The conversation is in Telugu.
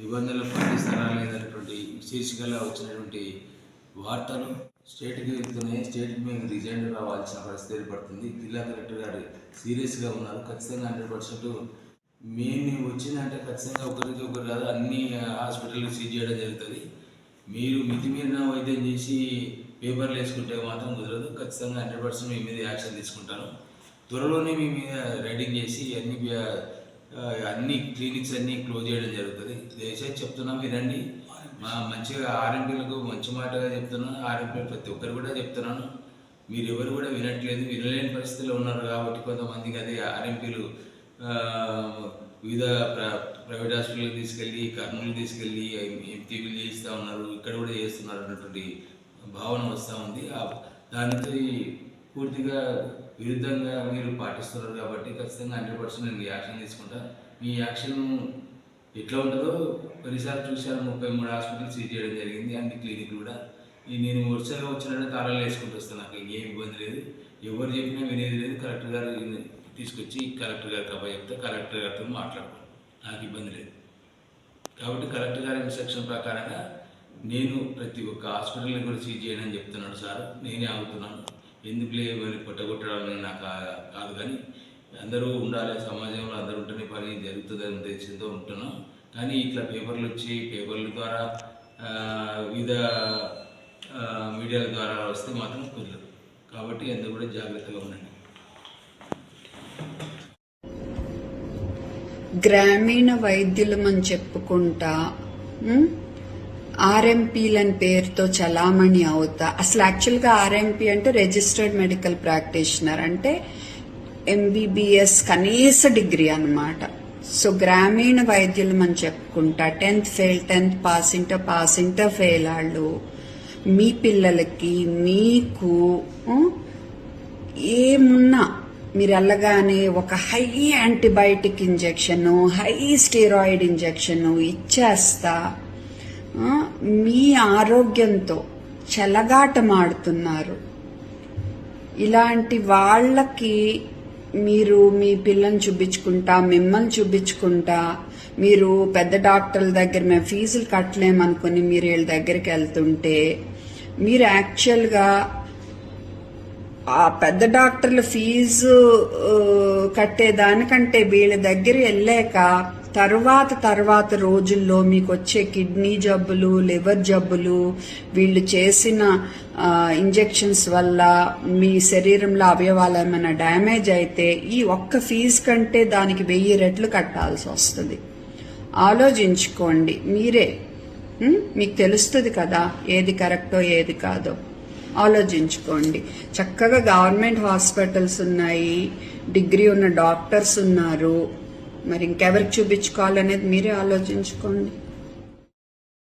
నిబంధనలు పాటిస్తారా లేదనేటువంటి శీర్షికగా వచ్చినటువంటి వార్తలు స్టేట్కి వెళ్తున్నాయి. స్టేట్ మేము రిజైన్ రావాల్సిన పరిస్థితి ఏర్పడుతుంది. జిల్లా కలెక్టర్ గారు సీరియస్గా ఉన్నారు. ఖచ్చితంగా హండ్రెడ్ పర్సెంట్ మేము వచ్చిందంటే ఖచ్చితంగా ఒకరికి ఒకరు కాదు అన్ని హాస్పిటల్ సీజ్ చేయడం జరుగుతుంది. మీరు మితిమీరిన వైద్యం చేసి పేపర్లు వేసుకుంటే మాత్రం కుదరదు. ఖచ్చితంగా హండ్రెడ్ పర్సెంట్ మీ మీద యాక్షన్ తీసుకుంటాను. త్వరలోనే మీ మీద రైడింగ్ చేసి అన్ని అన్ని క్లినిక్స్ అన్ని క్లోజ్ చేయడం జరుగుతుంది. దయచేసి చెప్తున్నాం వినండి. మా మంచిగా ఆర్ఎంపీలకు మంచి మాటగా చెప్తున్నాను. ఆర్ఎంపీ ప్రతి ఒక్కరు కూడా చెప్తున్నాను. మీరు ఎవరు కూడా వినట్లేదు. వినలేని పరిస్థితిలో ఉన్నారు కాబట్టి కొంతమందికి అదే ఆర్ఎంపీలు వివిధ ప్ర ప్రైవేట్ హాస్పిటల్కి తీసుకెళ్ళి కర్నూలు తీసుకెళ్ళి ఎంపీలు చేస్తూ ఉన్నారు. ఇక్కడ కూడా చేస్తున్నారు అన్నటువంటి భావన వస్తూ ఉంది. దానితో పూర్తిగా విరుద్ధంగా మీరు పాటిస్తున్నారు కాబట్టి ఖచ్చితంగా హండ్రెడ్ పర్సెంట్ నేను యాక్షన్ తీసుకుంటా. మీ యాక్షన్ ఎట్లా ఉంటుందో కొన్నిసార్లు చూశాను ముప్పై మూడు హాస్పిటల్ సీజ్ చేయడం జరిగింది అండ్ క్లినిక్ కూడా. నేను వరుసగా వచ్చినట్టు తాళాలు వేసుకుంటూ వస్తాను నాకు ఏం ఇబ్బంది లేదు. ఎవరు చెప్పినా వినేది లేదు. కలెక్టర్ గారు తీసుకొచ్చి కలెక్టర్ గారికి అబ్బాయి చెప్తే కలెక్టర్ గారితో మాట్లాడుకోండి. నాకు ఇబ్బంది లేదు. కాబట్టి కలెక్టర్ గారి ఇన్స్ట్రక్షన్ ప్రకారంగా నేను ప్రతి ఒక్క హాస్పిటల్ని కూడా సీజ్ చేయనని చెప్తున్నాడు సార్. నేనే ఆగుతున్నాను. ఎందుకు లేవని పొట్టగొట్టడం నాకు కాదు కానీ అందరూ ఉండాలి సమాజంలో అందరూ ఉంటేనే పని జరుగుతుందని ఉద్దేశంతో ఉంటున్నాం. కానీ ఇట్లా పేపర్లు వచ్చి పేపర్ల ద్వారా వివిధ మీడియాల ద్వారా వస్తే మాత్రం కుదరదు. కాబట్టి అందరూ కూడా జాగ్రత్తగా ఉండండి. గ్రామీణ వైద్యులమని చెప్పుకుంటా ఆర్ఎంపీలని పేరుతో చలామణి అవుతా. అసలు యాక్చువల్గా ఆర్ఎంపీ అంటే రిజిస్టర్డ్ మెడికల్ ప్రాక్టీషనర్ అంటే ఎంబీబీఎస్ కనీస డిగ్రీ అన్నమాట. సో గ్రామీణ వైద్యులు మనం చెప్పుకుంటా tenth fail tenth pass inter pass inter fail వాళ్ళు మీ పిల్లలకి మీకు ఏమున్నా మీరు వెళ్ళగానే ఒక high antibiotic injection high steroid injection ఇచ్చేస్తా. మీ ఆరోగ్యంతో చెలగాటమాడుతున్నారు. ఇలాంటి వాళ్ళకి మీరు మీ పిల్లని చూపించుకుంటా మిమ్మల్ని చూపించుకుంటా మీరు పెద్ద డాక్టర్ల దగ్గర మేము ఫీజులు కట్టలేమనుకుని మీరు వీళ్ళ దగ్గరికి వెళ్తుంటే మీరు యాక్చువల్గా ఆ పెద్ద డాక్టర్ల ఫీజు కట్టేదానికంటే వీళ్ళ దగ్గర వెళ్ళాక తర్వాత తర్వాత రోజుల్లో మీకు వచ్చే కిడ్నీ జబ్బులు లివర్ జబ్బులు వీళ్ళు చేసిన ఇంజెక్షన్స్ వల్ల మీ శరీరంలో అవయవాలు ఏమైనా డ్యామేజ్ అయితే ఈ ఒక్క ఫీజు కంటే దానికి వెయ్యి రెట్లు కట్టాల్సి వస్తుంది. ఆలోచించుకోండి. మీరే. మీకు తెలుస్తుంది కదా ఏది కరెక్టో ఏది కాదో. ఆలోచించుకోండి. చక్కగా గవర్నమెంట్ హాస్పిటల్స్ ఉన్నాయి డిగ్రీ ఉన్న డాక్టర్స్ ఉన్నారు మరి ఇంకెవరికి చూపించుకోవాలనేది మీరే ఆలోచించుకోండి.